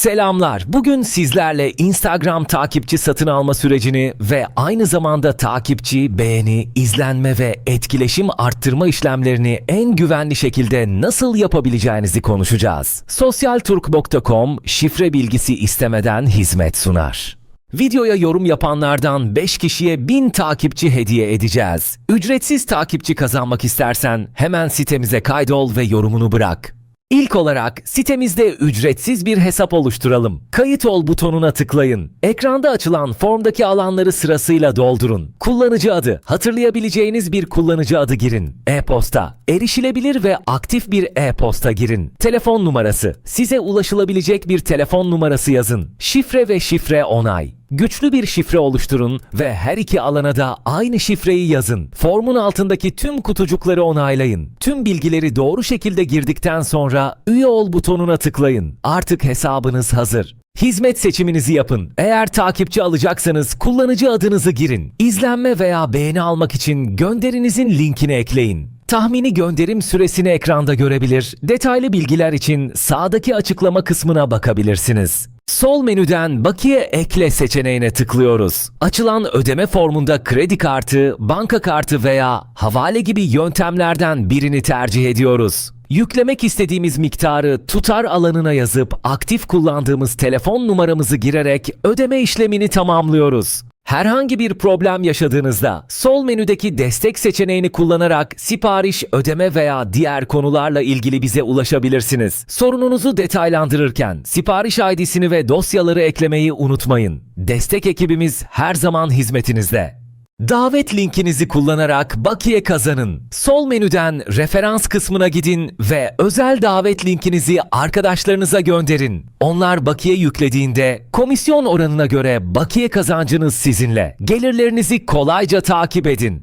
Selamlar. Bugün sizlerle Instagram takipçi satın alma sürecini ve aynı zamanda takipçi, beğeni, izlenme ve etkileşim arttırma işlemlerini en güvenli şekilde nasıl yapabileceğinizi konuşacağız. Sosyalturk.com şifre bilgisi istemeden hizmet sunar. Videoya yorum yapanlardan 5 kişiye 1000 takipçi hediye edeceğiz. Ücretsiz takipçi kazanmak istersen hemen sitemize kaydol ve yorumunu bırak. İlk olarak sitemizde ücretsiz bir hesap oluşturalım. Kayıt ol butonuna tıklayın. Ekranda açılan formdaki alanları sırasıyla doldurun. Kullanıcı adı, hatırlayabileceğiniz bir kullanıcı adı girin. E-posta, erişilebilir ve aktif bir e-posta girin. Telefon numarası, size ulaşılabilecek bir telefon numarası yazın. Şifre ve şifre onay. Güçlü bir şifre oluşturun ve her iki alana da aynı şifreyi yazın. Formun altındaki tüm kutucukları onaylayın. Tüm bilgileri doğru şekilde girdikten sonra üye ol butonuna tıklayın. Artık hesabınız hazır. Hizmet seçiminizi yapın. Eğer takipçi alacaksanız kullanıcı adınızı girin. İzlenme veya beğeni almak için gönderinizin linkini ekleyin. Tahmini gönderim süresini ekranda görebilir. Detaylı bilgiler için sağdaki açıklama kısmına bakabilirsiniz. Sol menüden bakiye ekle seçeneğine tıklıyoruz. Açılan ödeme formunda kredi kartı, banka kartı veya havale gibi yöntemlerden birini tercih ediyoruz. Yüklemek istediğimiz miktarı tutar alanına yazıp aktif kullandığımız telefon numaramızı girerek ödeme işlemini tamamlıyoruz. Herhangi bir problem yaşadığınızda sol menüdeki destek seçeneğini kullanarak sipariş, ödeme veya diğer konularla ilgili bize ulaşabilirsiniz. Sorununuzu detaylandırırken sipariş ID'sini ve dosyaları eklemeyi unutmayın. Destek ekibimiz her zaman hizmetinizde. Davet linkinizi kullanarak bakiye kazanın. Sol menüden referans kısmına gidin ve özel davet linkinizi arkadaşlarınıza gönderin. Onlar bakiye yüklediğinde komisyon oranına göre bakiye kazancınız sizinle. Gelirlerinizi kolayca takip edin.